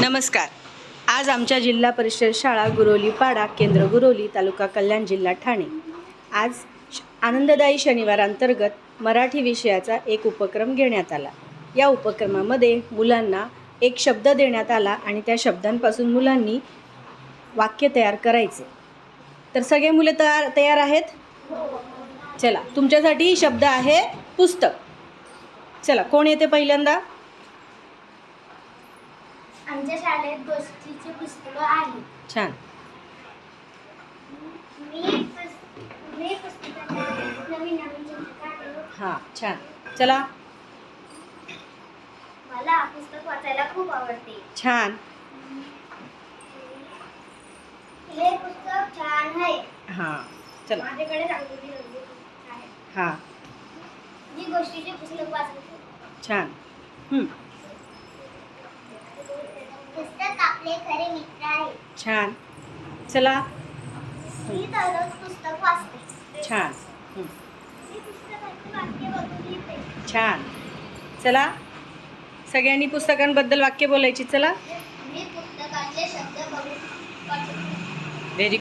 नमस्कार. आज आमच्या जिल्हा परिषद शाळा गुरोली पाडा केंद्र गुरोली तालुका कल्याण जिल्हा ठाणे. आज श- आनंददायी शनिवारांतर्गत मराठी विषयाचा एक उपक्रम घेण्यात आला. या उपक्रमामध्ये मुलांना एक शब्द देण्यात आला आणि त्या शब्दांपासून मुलांनी वाक्य तयार करायचे. तर सगळे मुले तयार तयार आहेत? चला तुमच्यासाठी शब्द आहे पुस्तक. चला कोण येते पहिल्यांदा? आमच्या शाळेत गोष्टीची पुस्तकं आहेत. छान. मी पुस- मी पुस्तकात नवीन नवीन चित्र काढले हां छान. चला. मला पुस्तक वाचायला खूप आवडते. छान. हे पुस्तक छान आहे. हां चला. माझ्याकडे पुस्तक आहे. हां. मी गोष्टीचे पुस्तक वाचते. छान. हं, आपले खरे मित्र आहेत. छान. चला. मी दररोज पुस्तक वाचते. छान. छान. चला. सगळ्यांनी पुस्तकांबद्दल वाक्य बोलायची. चला. मी शब्द